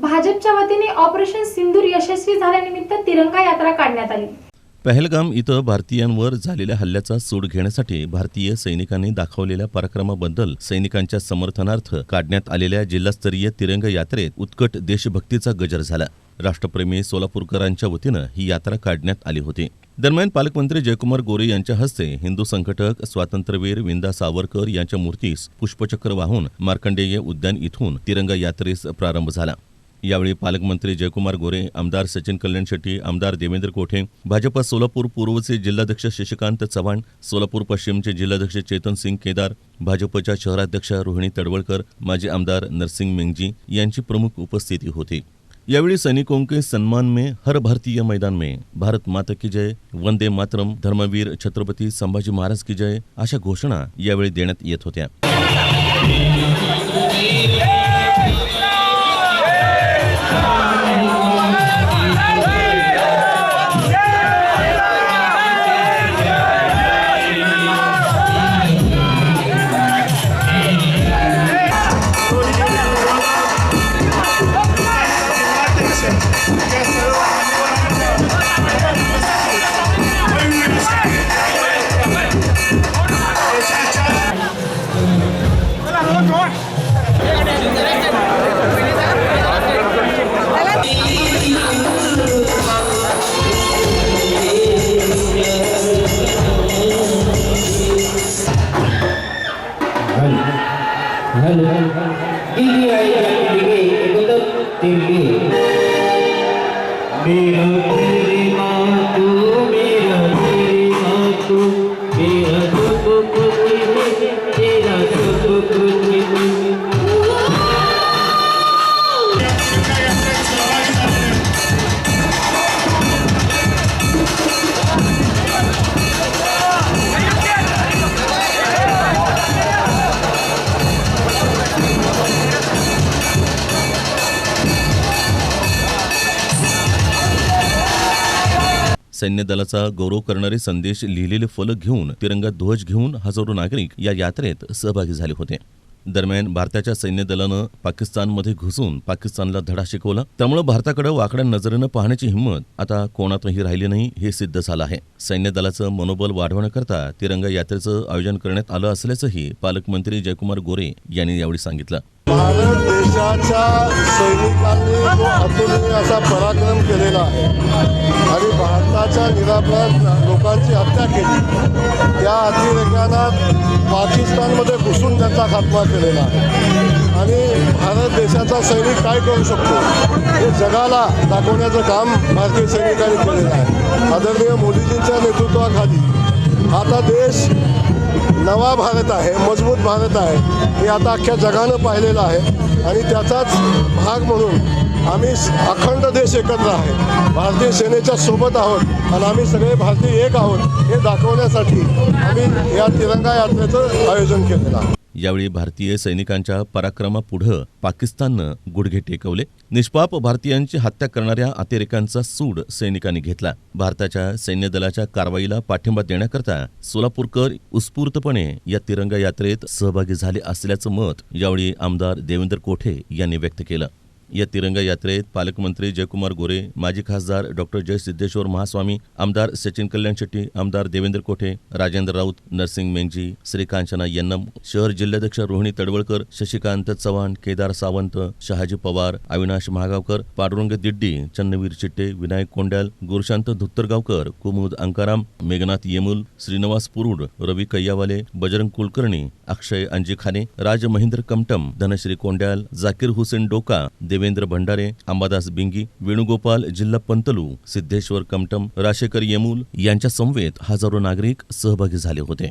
भाजपच्या वतीने ऑपरेशन सिंदूर यशस्वी झाल्यानिमित्त तिरंगा यात्रा काढण्यात आली. पहलगाम इथं भारतीयांवर झालेल्या हल्ल्याचा सूड घेण्यासाठी भारतीय सैनिकांनी दाखवलेल्या पराक्रमाबद्दल सैनिकांच्या समर्थनार्थ काढण्यात आलेल्या जिल्हास्तरीय तिरंगा यात्रेत उत्कट देशभक्तीचा गजर झाला. राष्ट्रप्रेमी सोलापूरकरांच्या वतीनं ही यात्रा काढण्यात आली होती. दरम्यान पालकमंत्री जयकुमार गोरे यांच्या हस्ते हिंदू संघटक स्वातंत्र्यवीर विंदा सावरकर यांच्या मूर्तीस पुष्पचक्र वाहून मार्कंडेय उद्यान इथून तिरंगा यात्रेस प्रारंभ झाला. यावेळी पालकमंत्री जयकुमार गोरे आमदार सचिन कल्याण शेट्टी आमदार देवेंद्र कोठे भाजप सोलापूर पूर्वचे जिल्हाध्यक्ष शशिकांत चव्हाण सोलापूर पश्चिमचे जिल्हाध्यक्ष चेतन सिंग केदार भाजपच्या शहराध्यक्ष रोहिणी तडवळकर माजी आमदार नरसिंग मेंगजी यांची प्रमुख उपस्थिती होती. यावेळी सैनिकों के सम्मान में हर भारतीय मैदान में. भारत माता की जय. वंदे मातरम. धर्मवीर छत्रपती संभाजी महाराज की जय. अशा घोषणा यावेळी देण्यात येत होत्या. হ্যালো হ্যালো দিদি আই দিদি এগুলো দিদি বিরতি सैन्य दलाचा गौरव करणारे संदेश लिहिलेले फलक घेऊन तिरंगा ध्वज घेऊन हजारो नागरिक या यात्रेत सहभागी झाले होते. दरम्यान भारताच्या सैन्य दलानं पाकिस्तानमध्ये घुसून पाकिस्तानला धडा शिकवला. त्यामुळे भारताकडे वाकड्या नजरेनं पाहण्याची हिंमत आता कोणातही राहिली नाही हे सिद्ध झालं आहे. सैन्य दलाचं मनोबल वाढवण्याकरता तिरंगा यात्रेचं आयोजन करण्यात आलं असल्याचंही पालकमंत्री जयकुमार गोरे यांनी यावेळी सांगितलं. भारत देशाच्या सैनिकांनी तो अतुलनीय असा पराक्रम केलेला आहे आणि भारताच्या निरापराध लोकांची हत्या केली त्या अतिरेक्यांना पाकिस्तानमध्ये घुसून त्यांचा खात्मा केलेला आहे. आणि भारत देशाचा सैनिक काय करू शकतो? हे जगाला दाखवण्याचं काम भारतीय सैनिकांनी केलेलं आहे. आदरणीय मोदीजींच्या नेतृत्वाखाली आता देश नवा भारत आहे मजबूत भारत आहे हे आता अख्ख्या जगानं पाहिलेलं आहे. आणि त्याचाच भाग म्हणून आम्ही अखंड देश एकत्र आहे. भारतीय सेनेच्या सोबत आहोत आणि आम्ही सगळे भारतीय एक आहोत हे दाखवण्यासाठी आम्ही या तिरंगा यात्रेचं आयोजन केलेलं आहे. यावेळी भारतीय सैनिकांच्या पराक्रमापुढं पाकिस्ताननं गुडघे टेकवले. निष्पाप भारतीयांची हत्या करणाऱ्या अतिरेकांचा सूड सैनिकांनी घेतला. भारताच्या सैन्य दलाच्या कारवाईला पाठिंबा देण्याकरता सोलापूरकर उत्स्फूर्तपणे या तिरंगा यात्रेत सहभागी झाले असल्याचं मत यावेळी आमदार देवेंद्र कोठे यांनी व्यक्त केलं. या तिरंगा यात्रेत पालकमंत्री जयकुमार गोरे माजी खासदार डॉक्टर जय सिद्धेश्वर महास्वामी आमदार सचिन कल्याण शेट्टी आमदार देवेंद्र कोठे राजेंद्र राऊत नरसिंग मेंगजी श्रीकांचना यन्नम शहर जिल्हाध्यक्ष रोहिणी तडवळकर शशिकांत चव्हाण केदार सावंत शहाजी पवार अविनाश महागावकर पांडुरंग दिड्डी चन्नवीर चिट्टे विनायक कोंड्याल गुरुशांत धुत्तरगावकर कुमुद अंकाराम मेघनाथ येमुल श्रीनिवास पुरुड रवी कैयावाले बजरंग कुलकर्णी अक्षय अंजिखाने राज महेंद्र कमटम धनश्री कोंड्याल जाकीर हुसेन डोका देव देवेंद्र भंडारे अंबादास बिंगी वेणुगोपाल जिल्हा पंतलू सिद्धेश्वर कमटम राशेकर येमूल यांच्या समवेत हजारो नागरिक सहभागी झाले होते.